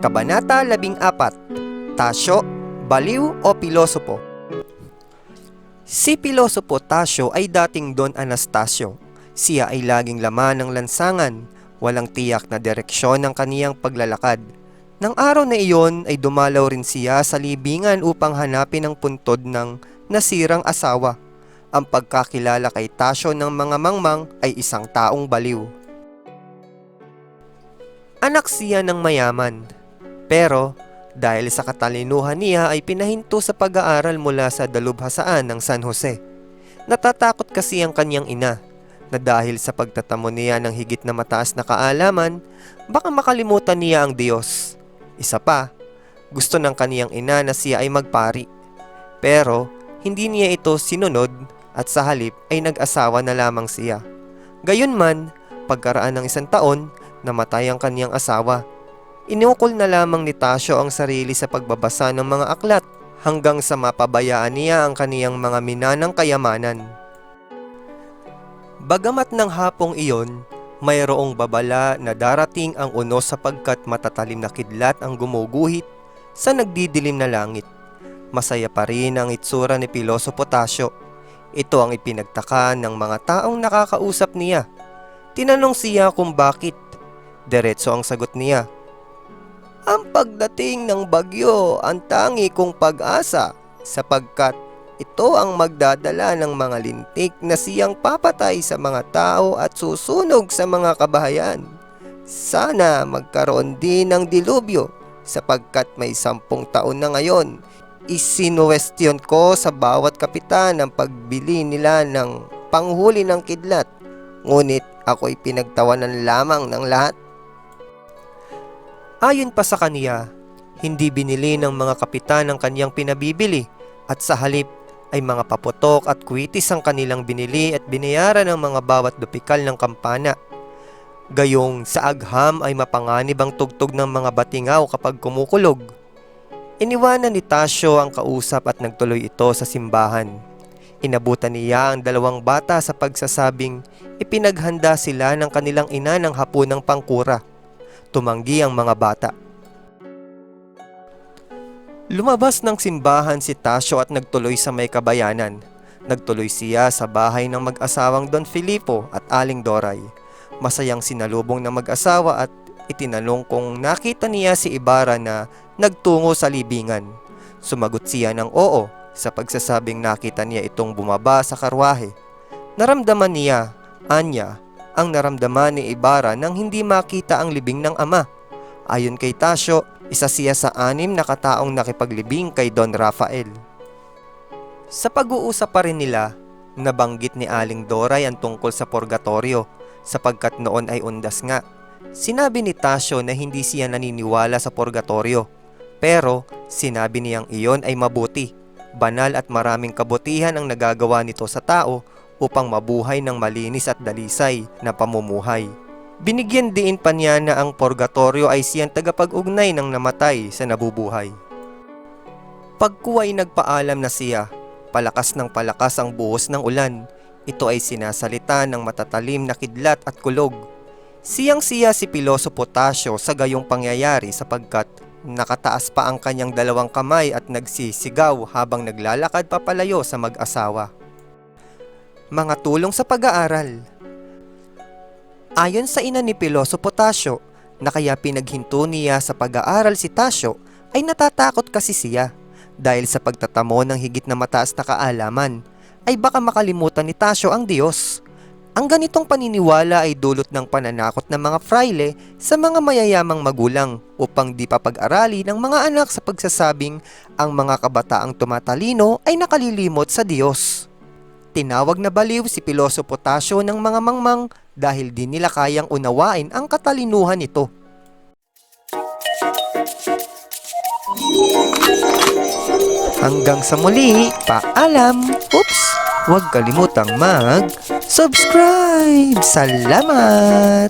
Kabanata 14 Tasyo, Baliw o Pilosopo Si Pilosopo Tasyo ay dating Don Anastasio. Siya ay laging laman ng lansangan, walang tiyak na direksyon ng kaniyang paglalakad. Nang araw na iyon ay dumalaw rin siya sa libingan upang hanapin ang puntod ng nasirang asawa. Ang pagkakilala kay Tasyo ng mga mangmang ay isang taong baliw. Anak siya ng mayaman. Pero dahil sa katalinuhan niya ay pinahinto sa pag-aaral mula sa dalubhasaan ng San Jose. Natatakot kasi ang kanyang ina na dahil sa pagtatamo niya ng higit na mataas na kaalaman, baka makalimutan niya ang Diyos. Isa pa, gusto ng kaniyang ina na siya ay magpari. Pero hindi niya ito sinunod at sa halip ay nag-asawa na lamang siya. Gayunman, pagkaraan ng isang taon, namatay ang kaniyang asawa. Inukol na lamang ni Tasyo ang sarili sa pagbabasa ng mga aklat hanggang sa mapabayaan niya ang kaniyang mga minanang kayamanan. Bagamat ng hapong iyon, mayroong babala na darating ang unos sapagkat matatalim na kidlat ang gumuguhit sa nagdidilim na langit. Masaya pa rin ang itsura ni Piloso Potasio. Ito ang ipinagtaka ng mga taong nakakausap niya. Tinanong siya kung bakit. Diretso ang sagot niya. Ang pagdating ng bagyo ang tangi kong pag-asa sapagkat ito ang magdadala ng mga lintik na siyang papatay sa mga tao at susunog sa mga kabahayan. Sana magkaroon din ng dilubyo sapagkat may sampung taon na ngayon. Isinuwestiyon ko sa bawat kapitan ang pagbili nila ng panghuli ng kidlat. Ngunit ako'y pinagtawanan lamang ng lahat. Ayon pa sa kaniya, hindi binili ng mga kapitan ang kanyang pinabibili at sa halip ay mga paputok at kwitis ang kanilang binili at binayaran ng mga bawat dupikal ng kampana. Gayong sa agham ay mapanganib ang tugtog ng mga batingaw kapag kumukulog. Iniwanan ni Tasyo ang kausap at nagtuloy ito sa simbahan. Inabutan niya ang dalawang bata sa pagsasabing ipinaghanda sila ng kanilang ina ng hapunang pangkura. Tumanggi ang mga bata. Lumabas ng simbahan si Tasyo at nagtuloy sa may kabayanan. Nagtuloy siya sa bahay ng mag-asawang Don Filipo at Aling Doray. Masayang sinalubong ng mag-asawa at itinanong kung nakita niya si Ibarra na nagtungo sa libingan. Sumagot siya ng oo sa pagsasabing nakita niya itong bumaba sa karwahe. Naramdaman niya, anya, ang naramdaman ni Ibarra nang hindi makita ang libing ng ama. Ayon kay Tasyo, isa siya sa anim na kataong nakipaglibing kay Don Rafael. Sa pag-uusap pa rin nila, nabanggit ni Aling Doray ang tungkol sa purgatorio sapagkat noon ay undas nga. Sinabi ni Tasyo na hindi siya naniniwala sa purgatorio pero sinabi niyang iyon ay mabuti, banal at maraming kabutihan ang nagagawa nito sa tao upang mabuhay ng malinis at dalisay na pamumuhay. Binigyan din pa niya na ang purgatorio ay siyang tagapag-ugnay ng namatay sa nabubuhay. Pagkuway nagpaalam na siya, palakas ng palakas ang buhos ng ulan. Ito ay sinasalita ng matatalim na kidlat at kulog. Siyang siya si Piloso Potasio sa gayong pangyayari sapagkat nakataas pa ang kanyang dalawang kamay at nagsisigaw habang naglalakad papalayo sa mag-asawa. Mga tulong sa pag-aaral Ayon sa ina ni Piloso Potasio, na kaya pinaghinto niya sa pag-aaral si Tasyo ay natatakot kasi siya dahil sa pagtatamo ng higit na mataas na kaalaman ay baka makalimutan ni Tasyo ang Diyos. Ang ganitong paniniwala ay dulot ng pananakot ng mga fraile sa mga mayayamang magulang upang di papag-arali ng mga anak sa pagsasabing ang mga kabataang tumatalino ay nakalilimot sa Diyos. Tinawag na baliw si Piloso Potasio ng mga mangmang dahil di nila kayang unawain ang katalinuhan nito. Hanggang sa muli, paalam! Oops! Huwag kalimutang mag-subscribe! Salamat!